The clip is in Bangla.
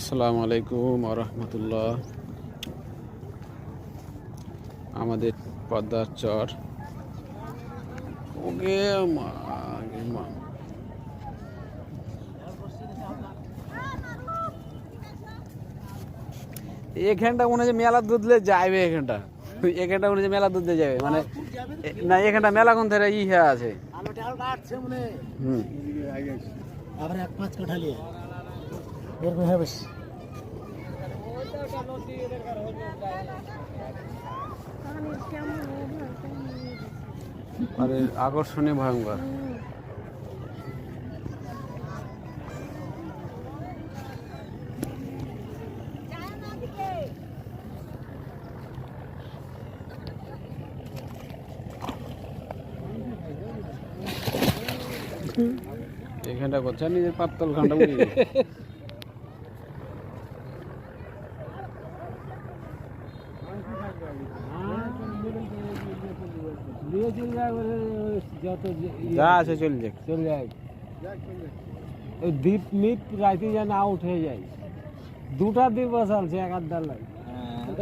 আসসালামু আলাইকুম রহমতুল্লাহ আমাদের পদ্মার চর। ওকে। এখানটা মনে হচ্ছে মেলা দুধলে যাবে এখানটা। এখানটা মনে হচ্ছে মেলা দুধলে যাবে মানে না এখানটা মেলা কোন থেকে ই হয়ে। আছে। হুম। আবার এক পাঁচ কাঠা এরকম আরে আকর্ষণীয় ভয়ঙ্কর। এখানটা করছে নিজের পাত্তল খানটা लिए चल जाए जा से चल जाए चल जाए। दीप मीप राति उठे जाए। दूटा दीप बसल छै एक आध हाँ।